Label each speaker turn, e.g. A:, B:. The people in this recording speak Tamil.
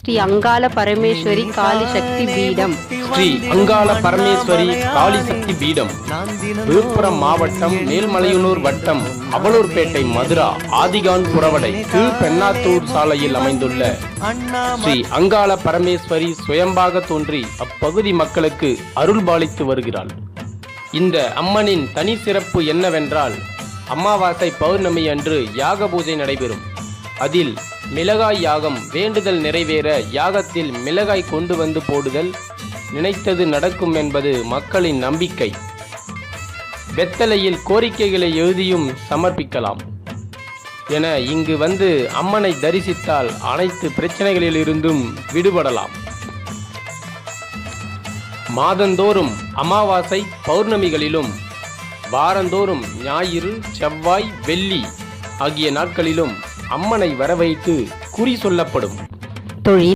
A: ஸ்ரீ அங்காள பரமேஸ்வரி காளி சக்தி பீடம்.
B: ஸ்ரீ அங்காள பரமேஸ்வரி காளிசக்தி பீடம். விழுப்புரம் மாவட்டம் மேல்மலையனூர் வட்டம் அவலூர்பேட்டை மதுரா ஆதிகான் புறவடை கீழ் பெண்ணாத்தூர் சாலையில் அமைந்துள்ள ஸ்ரீ அங்காள பரமேஸ்வரி சுயம்பாக தோன்றி அப்பகுதி மக்களுக்கு அருள் பாலித்து வருகிறாள். இந்த அம்மனின் தனி சிறப்பு என்னவென்றால் அமாவாசை பௌர்ணமி அன்று யாக பூஜை நடைபெறும். அதில் மிளகாய் யாகம் வேண்டுதல் நிறைவேற யாகத்தில் மிளகாய் கொண்டு வந்து போடுதல் நினைத்தது நடக்கும் என்பது மக்களின் நம்பிக்கை. வெத்தலையில் கோரிக்கைகளை எழுதியும் சமர்ப்பிக்கலாம். என இங்கு வந்து அம்மனை தரிசித்தால் அனைத்து பிரச்சனைகளிலிருந்தும் விடுபடலாம். மாதந்தோறும் அமாவாசை பௌர்ணமிகளிலும் வாரந்தோறும் ஞாயிறு செவ்வாய் வெள்ளி ஆகிய நாட்களிலும் அம்மனை வரவைத்து குறி சொல்லப்படும்.
A: தொழில்